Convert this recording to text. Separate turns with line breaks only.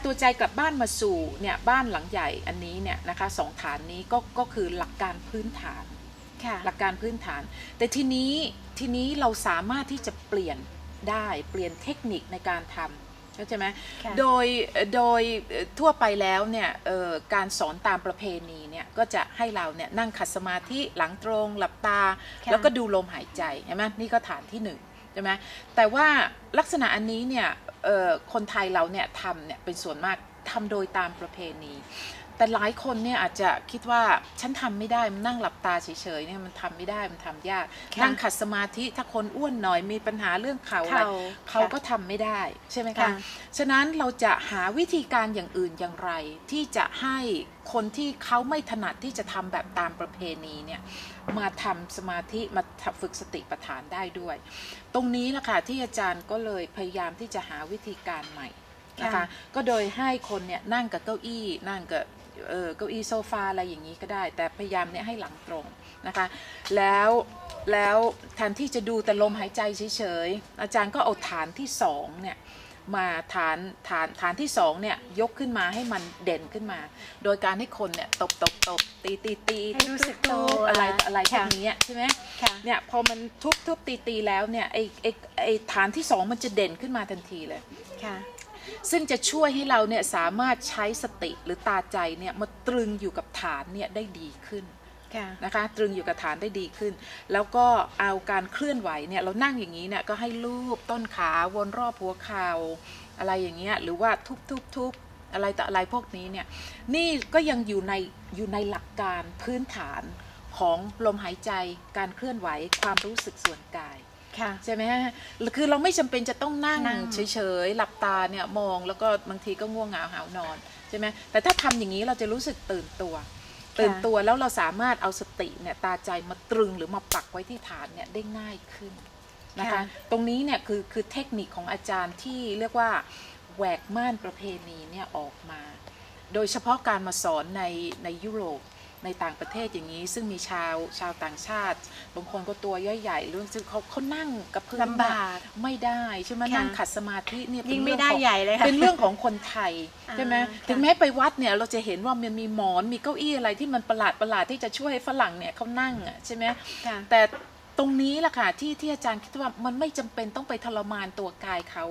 าตัวใจกลับบ้านมาสู่เนี่ยบ้านหลังใหญ่อันนี้เนี่ยนะคะสองฐานนี้ก็ก็คือหลักการพื้นฐาน
ค่ะ
หลักการพื้นฐาน แต่ทีนี้ทีนี้เราสามารถที่จะเปลี่ยนได้เปลี่ยนเทคนิคในการทำเข้าใจไหม
ค่ะ
โดยโดยทั่วไปแล้วเนี่ยเอ่อการสอนตามประเพณีเนี่ยก็จะให้เราเนี่ยนั่งขัดสมาธิหลังตรงหลับตา
ค่ะ
แล้วก็ดูลมหายใจใช่ไหมนี่ก็ฐานที่หนึ่ง ใช่ไหมแต่ว่าลักษณะอันนี้เนี่ยคนไทยเราเนี่ยทำเนี่ยเป็นส่วนมากทำโดยตามประเพณี แต่หลายคนเนี่ยอาจจะคิดว่าฉันทำไม่ได้มันนั่งหลับตาเฉยๆเนี่ยมันทำไม่ได้มันทำยาก
ค่ะ
นั่งขัดสมาธิถ้าคนอ้วนหน่อยมีปัญหาเรื่องเข่าอะไร
เข่า
เขา
ค่ะ
ก็ทำไม่ได้ใช่ไหมคะ
ค่ะ
ฉะนั้นเราจะหาวิธีการอย่างอื่นอย่างไร ที่จะให้คนที่เขาไม่ถนัดที่จะทำแบบตามประเพณีเนี่ยมาทำสมาธิมาฝึกสติปัฏฐานได้ด้วย ตรงนี้แหละค่ะที่อาจารย์ก็เลยพยายามที่จะหาวิธีการใหม่นะคะ
ค่ะ
ก็โดยให้คนเนี่ยนั่งกับเก้าอี้นั่งกับ เออเก้าอี้โซฟาอะไรอย่างนี้ก็ได้ แต่พยายามเนี่ยให้หลังตรงนะคะแล้วแล้วแทนที่จะดูแต่ลมหายใจเฉยๆอาจารย์ก็เอาฐานที่สองเนี่ยมาฐานฐานฐานที่สองเนี่ยยกขึ้นมาให้มันเด่นขึ้นมา โดยการให้คนเนี่ยตบตบตบตีตีตี
ให้รู้สึกตัว
อะไรอะไรพวก
ค่ะ
นี้ใช่ไหม
ค่ะ
เนี่ยพอมันทุบทุบตีตีแล้วเนี่ยไอไอไอฐานที่สองมันจะเด่นขึ้นมาทันทีเลย
ค่ะ
ซึ่งจะช่วยให้เราเนี่ยสามารถใช้สติหรือตาใจเนี่ยมาตรึงอยู่กับฐานเนี่ยได้ดีขึ้น
ค่ะ
นะคะตรึงอยู่กับฐานได้ดีขึ้น แล้วก็เอาการเคลื่อนไหวเนี่ยเรานั่งอย่างนี้เนี่ยก็ให้ลูบต้นขาวนรอบหัวเข่าอะไรอย่างเงี้ยหรือว่าทุบทุบทุบอะไรต่ออะไรพวกนี้เนี่ยนี่ก็ยังอยู่ในอยู่ในหลักการพื้นฐานของลมหายใจการเคลื่อนไหวความรู้สึกส่วนกาย
ค่ะ
ใช่ไหมฮะคือเราไม่จำเป็นจะต้องนั่ง
นั่ง
เฉยๆ หลับตาเนี่ยมองแล้วก็บางทีก็ง่วงเหงาหาวนอนใช่ไหมแต่ถ้าทำอย่างนี้เราจะรู้สึกตื่นตัว ตื่นตัวแล้วเราสามารถเอาสติเนี่ยตาใจมาตรึงหรือมาปักไว้ที่ฐานเนี่ยได้ง่ายขึ้นนะคะ
ค่ะ
ตรงนี้เนี่ยคือคือเทคนิคของอาจารย์ที่เรียกว่าแหวกม่านประเพณีเนี่ยออกมา โดยเฉพาะการมาสอนในในยุโรป ในต่างประเทศอย่างนี้ ซึ่งมีชาวชาวต่างชาติ บางคนก็ตัวย่อยใหญ่เรื่องซึ่งเขาเขานั่งกับพื้น
ลำบาก
ไม่ได้ใช่ไหม
ค่ะ
นั่งขัดสมาธิเนี่ยเป็น
ยิ่ง
เรื่
ไม่
อง
ได้
ของ
ใหญ่เลยค่ะ
เป็นเรื่องของคนไทย
อ่า
ใช่ไหม
ค่ะ
ถึงแม้ไปวัดเนี่ยเราจะเห็นว่ามันมีหมอนมีเก้าอี้อะไรที่มันประหลาดประหลาดที่จะช่วยให้ฝรั่งเนี่ยเขานั่งอะใช่ไหม
ค่ะ
แต่ตรงนี้แหละค่ะที่ที่อาจารย์คิดว่ามันไม่จำเป็นต้องไปทรมานตัวกายเขา